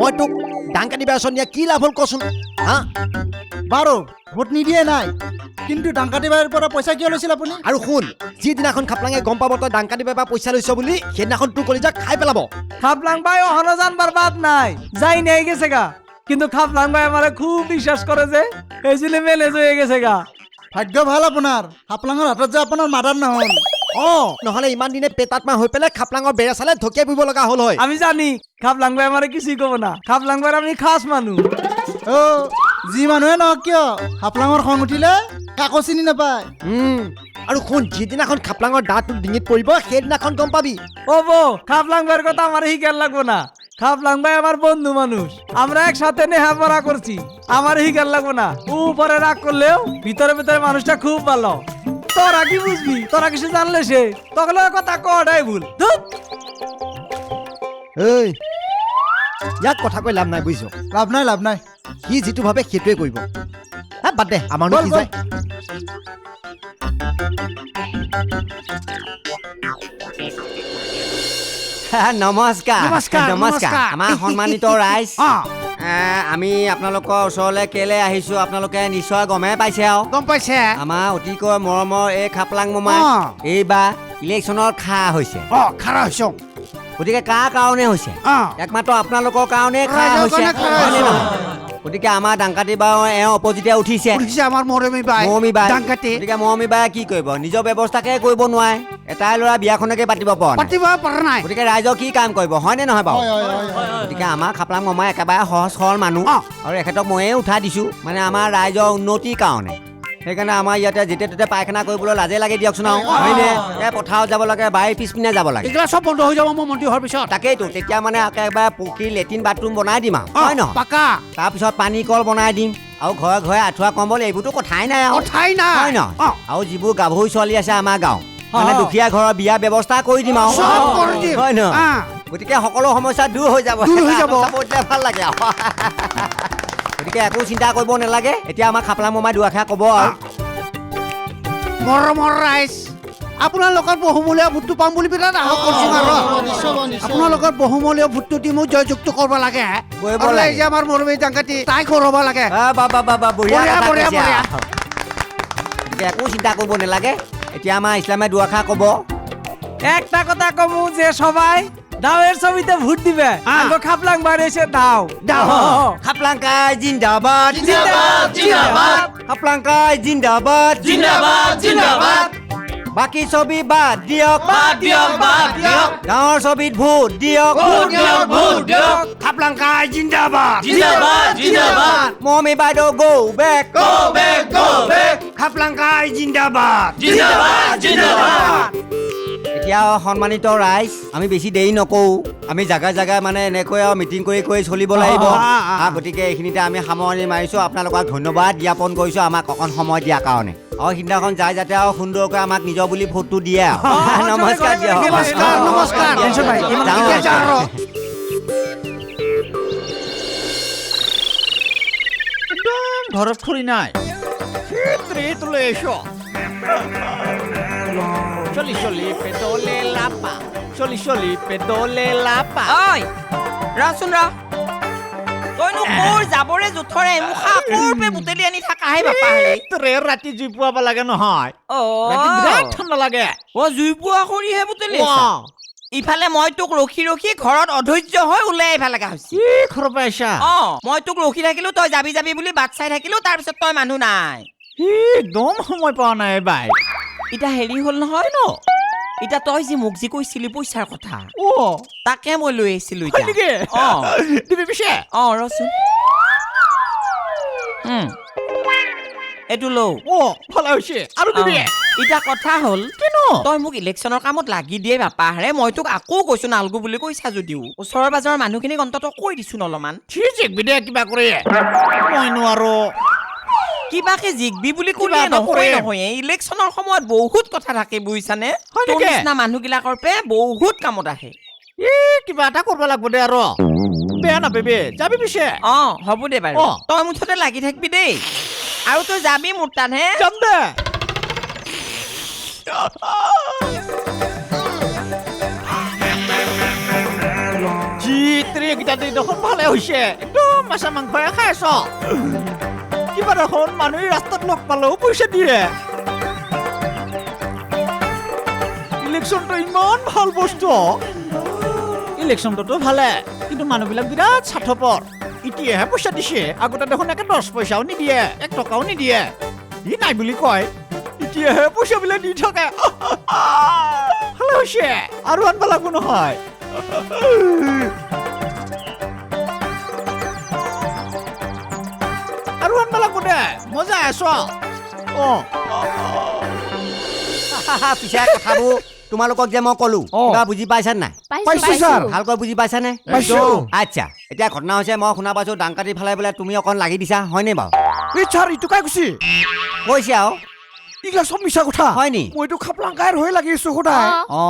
মই তোক ডাংকা নিৰ্বাচন দিয়া কি লাভ হ'ল কচোন হা? বাৰু ভোট নিদিয়ে নাই। কিন্তু ডাংকাটি বাৰীৰ পৰা পইচা কিয় লৈছিল আপুনি? আৰু শুন যিদিনাখন খাপলাঙে গম পাব তই ডাংকা দিবাৰ পৰা পইচা লৈছ বুলি সেইদিনাখন তোৰ কলিজা খাই পেলাব। খাপলাং ভাই অহনো জানবার বাদ নাই যাই নিয়ে গেছে গা। কিন্তু খাপলাং ভাই আমারে খুব বিশ্বাস করে যে এই জন্য মেলেজ হয়ে গেছে গা। ভাগ্য ভালো আপোনাৰ হাপলাঙৰ হাতত যে আপোনাৰ মাদাৰ নহ'ল। অঁ নহ'লে ইমান দিনে পেটাত মাৰ হৈ পেলাই খাপলাঙৰ বেৰা চালে ঢকিয়াই ফুৰিব লগা হ'ল হয়। আমি জানি খাপলাং ভাই আমারে কিছুই কব না। খাপলাং আমি খাস মানুহ। অ' যি মানুহে নহওক কিয় হাপলাঙৰ খং উঠিলে কাকো চিনি নাপায়। আৰু শুন যিদিনাখন খাপলাঙৰ দাঁত তোৰ ডিঙিত পৰিব সেইদিনাখন গম পাবি। ও বো খাপলাং ভাইয়ের কথা আমার হিকার লাগবো না। খাপলাং ভাই আমার বন্ধু মানুষ আমরা একসাথে নেহা পড়া করছি। আমার হিকার লাগবো না। উপরে রাগ করলেও ভিতরে ভিতরে মানুষটা খুব ভালো। তোরা কি বুঝবি তোরা কিছু জানলে সে। তখন কথা কটাই ভুল। ইয়াক কথা কৈ লাভ নাই বুজিছ লাভ নাই লাভ নাই। সি যিটো ভাবে সেইটোৱে কৰিব। হা বাদ দে আমাৰনো বল, কি যায়। নমস্কাৰ। নমস্কাৰ, নমস্কাৰ। আমাৰ সন্মানিত ৰাইজ। আমি আপোনালোকৰ ওচৰলৈ কেলে আহিছো? আপোনালোকে নিশ্চয় গমেই পাইছে আৰু। গম পাইছে? আমাৰ অতিকৈ মৰমৰ এই খাপলাং মোমা। এইবাৰ ইলেকশ্যনৰ খা হৈছে। অ খাৰা হৈছ। গতিকে কাৰ কাৰণে হৈছে? একমাত্ৰ আপোনালোকৰ কাৰণে খা হৈছে। গতিকে আমাৰ ডাংকাটি বাৰু এওঁ অপজিতে উঠিছে। উঠিছে আমাৰ মৰমী বাই মৰমী বাই। ডাংকাটি। গতিকে মৰমী বাই কি কৰিব? নিজৰ ব্যৱস্থাকে কৰিব নোৱাৰে। এটাই ল'ৰা বিয়াখনকে পাতিব পৰা পাতিব পৰা নাই। গতিকে ৰাইজক কি কাম কৰিব? হয়নে নহয় বাৰু? হয় হয় হয় হয় গতিকে আমাৰ খাপলাং মামা একেবাৰে সহজ সৰল মানুহ। আৰু এখেতক ময়ে উঠাই দিছোঁ। মানে আমাৰ ৰাইজৰ উন্নতিৰ কাৰণে। সেইকাৰণে আমাৰ ইয়াতে যেতিয়া তেতিয়া পায়খানা কৰিবলৈ লাজে লাগে দিয়কচোন আৰু হয়নে? এই পথাৰত যাব লাগে বাৰীৰ পিছপিনে যাব লাগে। এইগিলা চব বন্ধ হৈ যাব মই মন্ত্ৰী হোৱাৰ পিছত। তাকেইতো তেতিয়া মানে একেবাৰে পকী লেট্ৰিন বাথৰুম বনাই দিম আৰু হয় নহয়? পাকা। তাৰপিছত পানী কল বনাই দিম আৰু ঘৰে ঘৰে আঁঠুৱা কম্বল এইবোৰতো কথাই নাই আৰু। কথাই নাই। হয় নহয়? আৰু যিবোৰ গাভৰু ছোৱালী আছে আমাৰ গাঁও মানে। দুখীয়া ঘৰৰ বিয়া ব্যৱস্থা কৰি দিম আৰু। হয় নহয়? গতিকে সকলো সমস্যা দূৰ হৈ যাব। দূৰ হৈ যাব। ভাল লাগে আৰু। গতিকে একো চিন্তা কৰিব নালাগে। এতিয়া আমাৰ খাপলা মোমাই দুআষাৰ ক'ব আৰু। মৰমৰ ৰাইজ। আপোনালোকৰ বহুমূলীয়া ভোটটো পাম বুলি বিৰাট আশা কৰিছো আৰু। আপোনালোকৰ বহুমূলীয়া ভোটটো দি মোক জয়যুক্ত কৰিব লাগে। যে আমাৰ মৰমী ডাংকাটি তাই কৰিব লাগে। একো চিন্তা কৰিব নালাগে। এতিয়া আমাৰ ইছলামে দুআষাৰ ক'ব। একটা কথা কমু যে সবাই দাওয়ের ছবিতে ভোট দিবে। হ্যাঁ। আগে খাপলাং বাড়ি এসে দাও। দাও। খাপলাংকাই জিন্দাবাদ। জিন্দাবাদ, জিন্দাবাদ। খাপলাংকাই জিন্দাবাদ। জিন্দাবাদ জিন্দাবাদ। বাকী ছবি বাদ দিয়ক। বাদ দিয়ক, বাদ দিয়ক। ছবিত ভোট দিয়ক। ভোট দিয়ক, ভোট দিয়ক। খাপলাংকাই জিন্দাবাদ। জিন্দাবাদ জিন্দাবাদ। মমী বাইদেউ go back. Go back go back. খাপলাংকাই জিন্দাবাদ। জিন্দাবাদ জিন্দাবাদ। এতিয়া সন্মানিত ৰাইজ আমি বেছি দেৰি নকৰোঁ। আমি জাগাই জাগাই মানে এনেকৈ আৰু মিটিং কৰি কৰি চলিব লাগিব। গতিকে এইখিনিতে আমি সামৰণি মাৰিছোঁ। আপোনালোকক ধন্যবাদ জ্ঞাপন কৰিছোঁ আমাক অকণ সময় দিয়াৰ কাৰণে। আৰু সিদিনাখন যাই যাতে আৰু সুন্দৰকৈ আমাক নিজৰ বুলি ভোটটো দিয়ে আৰু। নমস্কাৰ নমস্কাৰ টেনচন নাই, চলি চলি পেটলে লাপা। চলি চলি পেটলে লাপা। ঐ ৰচোন ৰ। তইনো ক'ৰ যাবৰে জোথৰে মুখা ক'ৰ বুটলি আনি থাকাহে বাপা হেৰি ট্ৰে ৰাতি জুই পুৱাব লাগে নহয়। ৰাতি বিৰাট ঠাণ্ডা লাগে। অ জুই পোৱা কৰিহে বুটলি? ইফালে মই তোক ৰখি ৰখি ঘৰত অধৈৰ্য হৈ ওলাই আহিব লগা হৈছে। কি ঘৰৰ পৰা আহিছা। অ মই তোক ৰখি থাকিলো তই যাবি যাবি বুলি বাট চাই থাকিলো তাৰপিছত তই মানুহ নাই। একদম সময় পোৱা নাই বাই। এতিয়া হেৰি হ'ল নহয় ন? এতিয়া তই যি মোক যি কৈছিলি পইচাৰ কথা। অ। তাকে মই লৈ আহিছিলো অ। ৰচোন। এইটো লওঁ। এতিয়া কথা হ'ল কিনো? তই মোক ইলেকশ্যনৰ কামত লাগি দিয়ে বাপা হাৰে মই তোক আকৌ কৈছো নালগো বুলি কৈছা যদিও। ওচৰৰ পাজৰৰ মানুহখিনিক অন্তত কৈ দিছো অলপমান। ঠিক কিবা কৰি। মই নোৱাৰো। কিবাকে জিকবি বুলি ক'লে এটা নহয় ইলেকশ্যনৰ সময়ত বহুত কথা থাকে বুজিছানে? তোৰ? নিচিনা মানুহবিলাকৰ পে বহুত কামত আহে। ই কিবা এটা কৰিব লাগিব দে আৰু। বেয়া নাপাবি যাবি পিছে। অ হ'ব দে বাৰু। তই মুঠতে লাগি থাকিবি দেই। আৰু তই যাবি মোৰ তাত হে? যাম দে। যি দেখোন ভালে হৈছে। একদম মাছা মাংসয়ে খাই আছ। কিবা দেখোন মানুহে ৰাস্তাত লগ পালেও পইচা দিয়ে। ইলেকশ্যনটো ইমান ভালো বস্তু। ইলেকশ্যনটোতো ভালে, কিন্তু মানুহবিলাক বিৰাট স্বাৰ্থপৰ। এতিয়াহে পইচা দিছে, আগতে দেখোন একে দহ পইচাও নিদিয়ে, এক টকাও নিদিয়ে। ই নাই বুলি কয় এতিয়াহে পইচাবিলাক দি থাকে। ভালে হৈছে, আৰু আনিব লাগিব নহয়। দে মজা আছ অঁ পিছে কথাবোৰ তোমালোকক যে মই ক'লো কিবা বুজি পাইছা নাই? পাইছো ছাৰ। ভালকৈ বুজি পাইছানে পাইছো। আচ্ছা এতিয়া ঘটনা হৈছে মই শুনা পাইছো ডাংকাটি ফালে বোলে তুমি অকণ লাগি দিছা হয়নে বাৰু? এই ছাৰ ইটো কাই কৈছি? কৈছে আৰু। এইগিলা চব মিছা কথা। হয় নি? মইতো খাপলাংকাইৰ হৈ লাগি আছো সদায়। অ।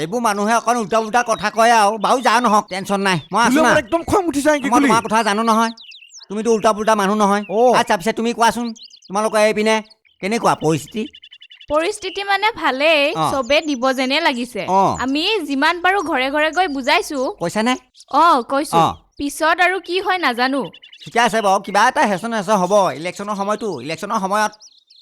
এইবোৰ মানুহে অকণ উল্টা উল্টা কথা কয় আৰু। বাৰু যা নহওক টেনচন নাই। মই একদম খং উঠি যায় কি মই তোমাৰ কথা জানো নহয়। তুমিতো উল্টা পুল্টা মানুহ নহয় অ। আচ্ছা পিছে তুমি কোৱাচোন তোমালোকৰ এইপিনে কেনেকুৱা পৰিস্থিতি পৰিস্থিতি মানে ভালেই। চবে দিব যেনে লাগিছে। আমি যিমান পাৰো ঘৰে ঘৰে গৈ বুজাইছো কৈছানে অ কৈছো। পিছত আৰু কি হয় নাজানো ঠিকে আছে বাৰু কিবা এটা হেচন হেচন হ'ব ইলেকশ্যনৰ সময়তো ইলেকশ্যনৰ সময়ত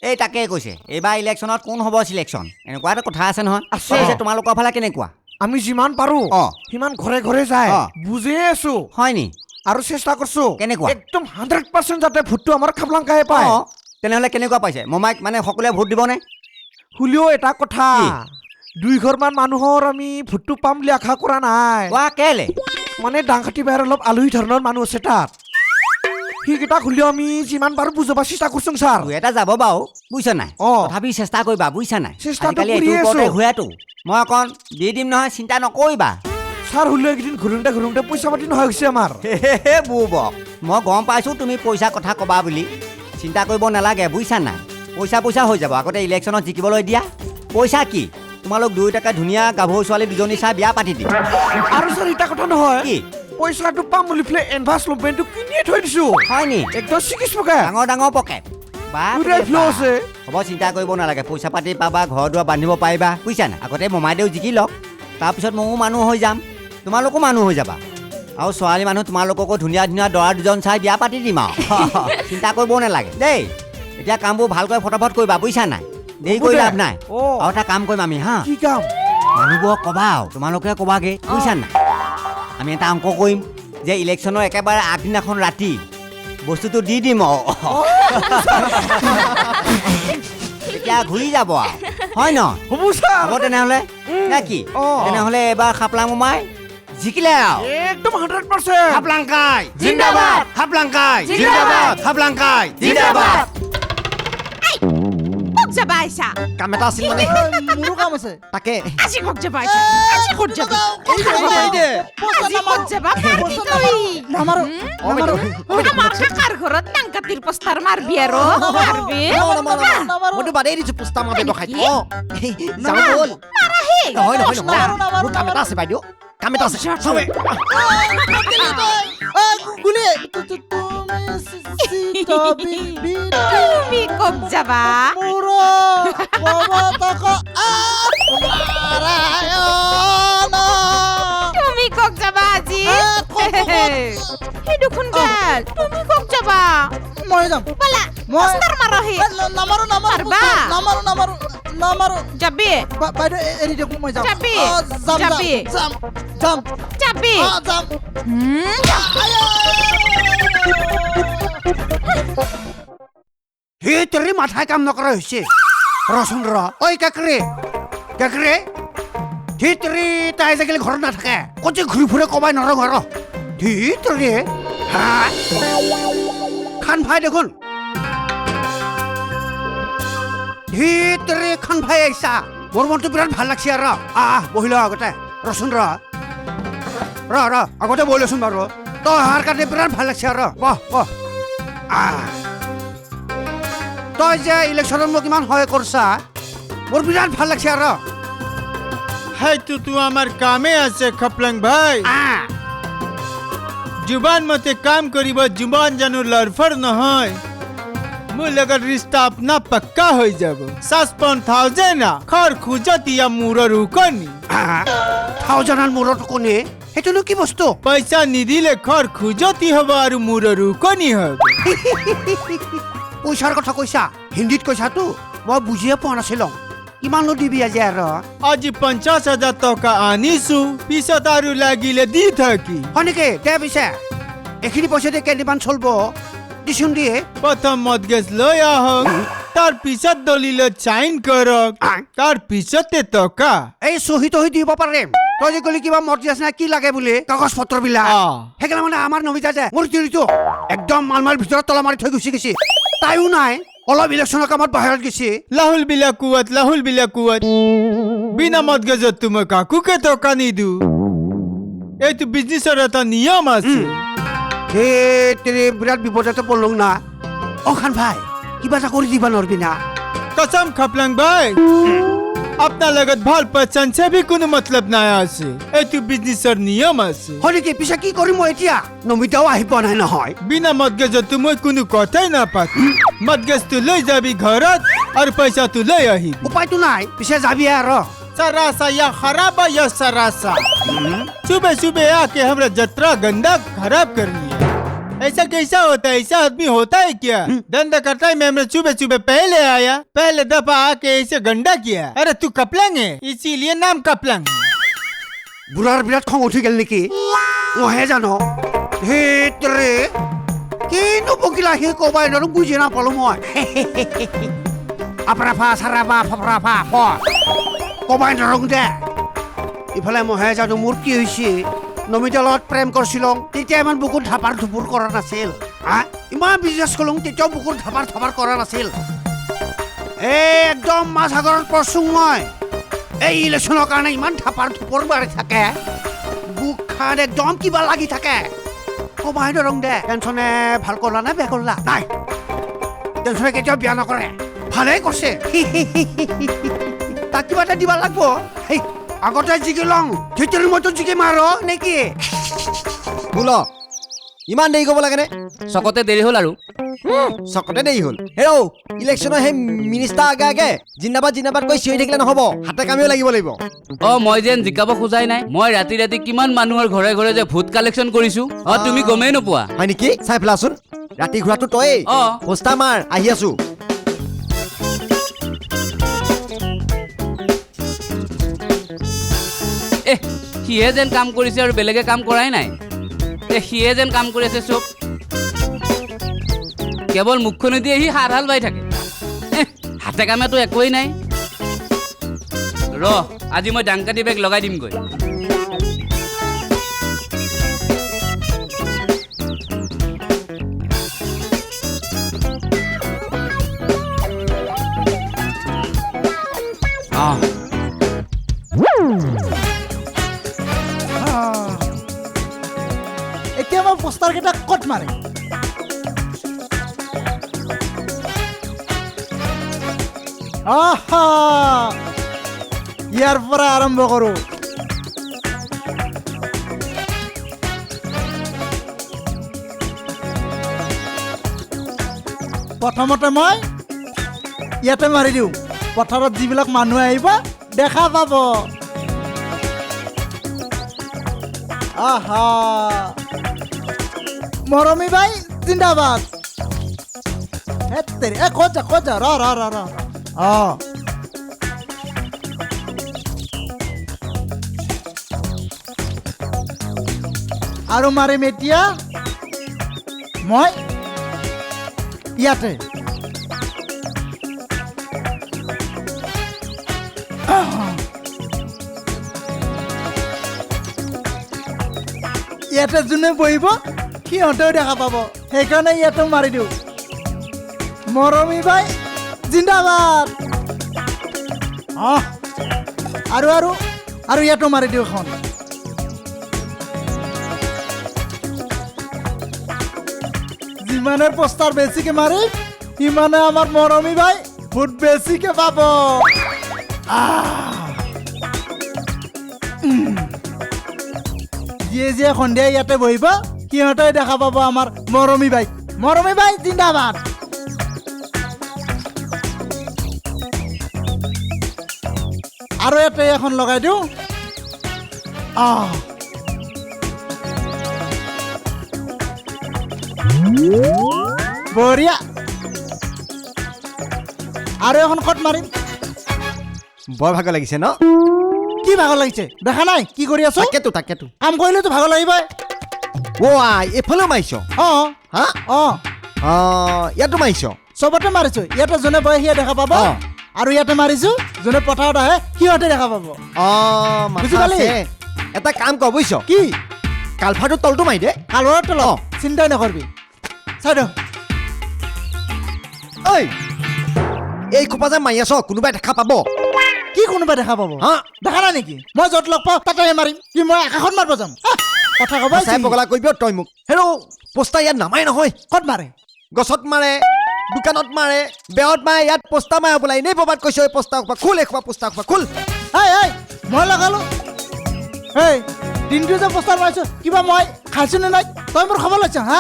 এই তাকেই কৈছে এইবাৰ ইলেকশ্যনত কোন হ'ব চিলেকশ্যন এনেকুৱা এটা কথা আছে নহয় আছে। পিছে তোমালোকৰ ফালে কেনেকুৱা আমি যিমান পাৰো অ। সিমান ঘৰে ঘৰে যায় অ। বুজিয়ে আছো হয় নি আৰু চেষ্টা কৰছো। কেনেকুৱা? একদম হাণ্ড্ৰেড পাৰ্চেণ্ট যাতে ভোটটো আমাৰ খাপলাংকাই পায়। তেনেহ'লে কেনেকুৱা পাইছে? মমাইক মানে সকলোৱে ভোট দিবনে? হ'লেও এটা কথা। কি? দুই ঘৰমান মানুহৰ আমি ভোটটো পাম বুলি আশা কৰা নাই। কোৱা কেলে? মানে ডাংখাটি বাহিৰ অলপ আলহী ধৰণৰ মানুহ আছে তাত। সেইকেইটাক হ'লেও আমি যিমান পাৰো বুজাব চেষ্টা কৰছোং ছাৰ। এটা যাব বাৰু বুজিছা নাই? অ। তথাপি চেষ্টা কৰিবা বুজিছা নাই? চেষ্টাটো। ঘূৰাটো মই অকণ দি দিম নহয় চিন্তা নকৰিবা। ছাৰ হ'লেও এইকেইদিন ঘূৰোঁতে ঘূৰোঁতে পইচা পাতি নোহোৱা হৈছে আমাৰ। হে বুবক মই গম পাইছোঁ তুমি পইচা কথা ক'বা বুলি। চিন্তা কৰিব নালাগে বুজিছা নাই? পইচা পইচা হৈ যাব আগতে ইলেকশ্যনত জিকিবলৈ দিয়া। পইচা কি? তোমালোক দুয়োটাকে ধুনীয়া গাভৰু ছোৱালী দুজনী চাই বিয়া পাতি দিম। আৰু ছাৰ এটা কথা নহয়। কি? পইচাটো পাম বুলি পেলাই এডভান্স লপেনটো কিনিয়ে থৈ দিছো। হয় নি? একদম চিকিৎস পকে ডাঙৰ ডাঙৰ পকেট। হ'ব চিন্তা কৰিব নালাগে পইচা পাতি পাবা ঘৰ দুৱাৰ বান্ধিব পাৰিবা। বুজিছা নাই? আগতে মমাইদেউ জিকি লওক তাৰপিছত ময়ো মানুহ হৈ যাম। তোমালোকো মানুহ হৈ যাবা। আৰু ছোৱালী মানুহ তোমালোককো ধুনীয়া ধুনীয়া দৰা দুজন চাই বিয়া পাতি দিম আৰু। চিন্তা কৰিব নালাগে। দেই এতিয়া কামবোৰ ভালকৈ ফটাফট কৰিবা বুজিছা নাই? দেৰি কৰি লাভ নাই। আৰু এটা কাম কৰিম আমি হা? কি কাম? মানুহবোৰক ক'বা আৰু তোমালোকে ক'বাগে বুজিছা নাই? আমি এটা অঙ্ক কৰিম যে ইলেকশ্যনৰ একেবাৰে আগদিনাখন ৰাতি বস্তুটো দি দিম আৰু। তেতিয়া ঘূৰি যাব আৰু। হয় ন হ'ব তেনেহ'লে? নে কি। তেনেহ'লে এবাৰ খাপলা মোমাই জিকিলে আৰু একদম হাণ্ড্ৰেড পাৰ্চেণ্ট হাপলাংকাই জিন্দাবাদ! হাপলাংকাই জিন্দাবাদ! হাপলাংকাই মোক যাবা আইছা কাম এটা আছিল মানে মোৰো কাম আছে তাকে আজি মোক যাবা আজি ক'ত যাবি আজি ক'ত যাবা পাৰ্টি তই নামাৰো নামাৰো আমাৰ কাকাৰ ঘৰত নাংকাতিৰ পোষ্টাৰ মাৰবি আৰু মাৰবি মইতো বাদেই দিছো পুষ্টা মাৰ ব্যৱসায়ত কি? অঁ যাওঁ ব'ল নহয় নহয় নহয় নামাৰো, নামাৰো, মোৰ কাম এটা আছে বাইদেউ কাম এটা আছে। চবে গুলি। তুমি ক'ত যাবা। মমতক নাৰায়ণ তুমি ক'ত যাবা আজি। সেই দেখোন গেল তুমি ক'ত যাবা। মই যাম। পালা মই পোষ্টাৰ মাৰহি এ, ন- নামাৰো নামাৰো নামাৰো নামাৰো যাবি বা- বাইদেউ এ- এৰি দিয়ক মই যাম যাবি? যাবি? যাম যাম যাবি যাম হুম, হে তোৰ মাথাই কাম নকৰা হৈছে ৰচোন ৰ ঐ কাকৰে কাকৰে ধীতৰি তাই আজিকালি ঘৰত নাথাকে ক'ত যে ঘূৰি ফুৰে কবাই নৰ ঘৰ ধীতৰি হা খান ভাই দেখোন ধীতৰি খান ভাই আহিছা মোৰ মনটো বিৰাট ভালো লাগছে আৰু আহ বহি ল আগতে। ৰচোন ৰ। ৰ ৰ আগতে বহি লচোন বাৰু। তই অহাৰ কাৰণে বিৰাট ভালো লাগছে আৰু বহ বহ। আহ। তই যে ইলেকশ্যনত মোক ইমান সহায় কৰছা মোৰ বিৰাট ভালো লাগছে আৰু সেইটোতো আমাৰ কামেই আছে খাপলাং ভাই। জুবান মতে কাম কৰিব জুবান জানো লৰফৰ নহয়। মোৰ লগত ৰিষ্টা আপনা পাক্কা হৈ যাব ছাছপন থাউজেণ্ড খৰ খোজতীয়া মূৰৰ উকনি থাউজেণ্ডৰ মূৰত কোনে সেইটোনো কি বস্তু পইচা নিদিলে খৰ খোজতি হ'ব আৰু মূৰৰ উকনি হ'ব পইচাৰ কথা কৈছা হিন্দীত কৈছাতো মই বুজিয়ে পোৱা নাছিলো কিমাননো দিবি আজি আৰু আজি পঞ্চাছ হাজাৰ টকা আনিছো পিছত আৰু লাগিলে দি থাকি হয় নেকি দে পিছে এইখিনি পইচা দি কেইদিনমান চলিব দিচোন দিয়ে। প্ৰথম মদগেজ লৈ আহক তাৰ পিছত দলিলত চাইন কৰক। তাৰ পিছতে টকা। এই চহী তহি দিব পাৰিম তই যে ক'লি কিবা আছে না কি লাগে বুলি? কাগজ পত্ৰ বিলাক অ। সেইকাৰণে মানে আমাৰ নমিতা যে মোৰ তিৰিটো একদম মালমাল ভিতৰত তলা মাৰি থৈ গুচি গৈছে। তাইও নাই অলপ ইলেকশ্যনৰ কামত বাহিৰত গৈছে। লাহুল বিলাক কুৱাত লাহুল বিলাক কুৱাত। বিনা মদগেজত মই কাকোকে টকা নিদিওঁ। এইটো বিজনেছৰ এটা নিয়ম আছে। সেই তেৰি বিৰাট বিপদতে পৰলো না অ খান ভাই কিবা এটা কৰি দিবা নোৱাৰবি না কসম খাপলাং ভাই আপোনাৰ লগত ভাল পচন্দ বি কোনো মতলব নাই আছে এইটো বিজনেছৰ নিয়ম আছে হয় নেকি পিছে কি কৰিম মই এতিয়া নমিতাও আহি পোৱা নাই নহয় বিনা মদগেজতো মই কোনো কথাই নাপাতো মদগেজটো লৈ যাবি ঘৰত আৰু পইচাটো লৈ আহিবি উপায়তো নাই পিছে যাবি আৰু सरासा या खराब है या सरासा सुबह सुबह आके हमरा जतरा गंदा खराब कर लिया ऐसा कैसा होता है ऐसा आदमी होता है क्या धंधा करता है मैं हमरा सुबह सुबह पहले आया पहले दफा आके ऐसे गंदा किया अरे तू कपलंग है इसीलिए नाम कपलंग है বুঢ়াৰ বিৰাট খং উঠি গ'ল নেকি মইহে জানো সেইতৰে কিনো বকিলা সেই ক'বাই নোৱাৰো বুজি নাপালো মই আপৰাফা চাৰাফা ফপৰাফা ফ ক'বাই নৰং দে ইফালে মইহে জানো মোৰ কি হৈছে নমিতাৰ লগত প্ৰেম কৰিছিলো, তেতিয়া ইমান বুকুত ধাপাৰ ধুপুৰ কৰা নাছিল। হা? ইমান বিজনেছ কৰিলোঁ, তেতিয়াও বুকুত ধাপাৰ থাপাৰ কৰা নাছিল। এই একদম মাছ সাগৰত পৰচোং মই। এই ইলেকশ্যনৰ কাৰণে ইমান থাপাৰ থুপৰ মাৰি থাকে। বুক খান একদম কিবা লাগি থাকে। কমাই নৰং দে। টেনচনে ভালো কৰলা নে বেয়া কৰলা? নাই। টেনচনে কেতিয়াও বেয়া নকৰে। ভালেই কৰছে। তাক কিবা এটা দিবা লাগব। হেই আগতে জিকি লওঁ ভিতৰি মইতো জিকি মাৰ নেকি বোল ইমান দেৰি কৰিব লাগেনে? চকতে দেৰি হ'ল আৰু। চকতে দেৰি হ'ল। হেৰৌ ইলেকশ্যনৰ সেই মিনিষ্টাৰ আগে আগে জিন্দাবাদ জিন্দাবাদ কৈ চিঞৰি থাকিলে নহ'ব। হাতে কামেও লাগিব লাগিব। অ মই যেন জিকাব খোজাই নাই মই ৰাতি ৰাতি কিমান মানুহৰ ঘৰে ঘৰে যে ভোট কালেকশ্যন কৰিছো অ তুমি গমেই নোপোৱা। হয় নেকি? চাই পেলাচোন। ৰাতি ঘূৰাটো তয়েই। অ। পোষ্টাৰ মাৰ আহি আছো। সিহে যেন কাম কৰিছে আৰু বেলেগে কাম কৰাই নাই। এ সিহে যেন কাম কৰি আছে চব। কেৱল মুখখনেদি সি হাত হাল বাই থাকে। হাতে কামেতো একোৱেই নাই। ৰ আজি মই ডাংকাটি বেগ লগাই দিমগৈ। অঁ ক'ত মাৰে আহা! ইয়াৰ পৰা আৰম্ভ কৰোঁ প্ৰথমতে মই ইয়াতে মাৰি দিওঁ। পথাৰত যিবিলাক মানুহ আহিব, দেখা পাব। আহা! মৰমী বাই জিন্দাবাদ। তেৰি এ যা ৰ ৰ ৰ ৰ অঁ। আৰু মাৰিম এতিয়া মই ইয়াতে। ইয়াতে যোনে বহিব। সিহঁতেও দেখা পাব। সেইকাৰণে ইয়াতো মাৰি দিওঁ। মৰমী বাই জিন্দাবাদ। অঁ আৰু আৰু আৰু ইয়াতো মাৰি দিওঁ এখন। যিমানে পোষ্টাৰ বেছিকে মাৰিম সিমানে আমাৰ মৰমী বাই ভোট বেছিকে পাব। যিয়ে যিয়ে সন্ধিয়া ইয়াতে বহিব সিহঁতে দেখা পাব আমাৰ মৰমী বাই। মৰমী বাই জিন্দাবাদ। আৰু ইয়াতে এখন লগাই দিওঁ। বঢ়িয়া। আৰু এখন কট মাৰিম। বৰ ভাগৰ লাগিছে ন? কি ভাগৰ লাগিছে? দেখা নাই? কি কৰি আছো? তাকেতো তাকেতো। কাম কৰিলেতো ভাগৰ লাগিবই। অ' আই এইফালেও মাৰিছ? অঁ। হা? অঁ। অঁ ইয়াতো মাৰিছ? চবতে মাৰিছো। ইয়াতে যোনে বহে সিয়ে দেখা পাব। আৰু ইয়াতে মাৰিছো যোনে পথাৰত আহে সিহঁতে দেখা পাব। অঁ বুজি পালি? এটা কাম কৰ বুজিছ? কি? কালভাৰটো তলটো মাৰি দে। কালভাৰৰ তলত? চিন্তাই নকৰিবি। চাই দিয়ক ঐ এই খোপা যে মাৰি আছ কোনোবাই দেখা পাব? কি কোনোবাই দেখা পাব? হা? দেখা নাই নেকি? মই য'ত লগ পাওঁ তাতে মাৰিম। কি মই আকাশত মাৰিব যাম? কথা ক'ব চাই পগলা কৰিবি তই মোক। হেৰৌ পোষ্টাৰ ইয়াত নামাৰে নহয়। ক'ত মাৰে? গছত মাৰে দোকানত মাৰে বেৰত মাৰে ইয়াত পোষ্টাৰ মাৰে বোলে। এনেই ববাদ কৈছ এই পোষ্টাৰ খোপা খোল এই খোপা পোষ্টাৰ খোপা খোল। এই এই মই লগালো। এই দিনটো যে পোষ্টাৰ মাৰিছো কিবা মই খাইছো নে নাই? তই মোৰ খবৰ লৈছ হা?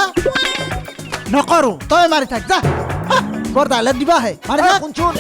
নকৰো তই মাৰি থাক যা। বৰ ডাইলেট দিবা আহে মাৰি থাক। শুনচোন।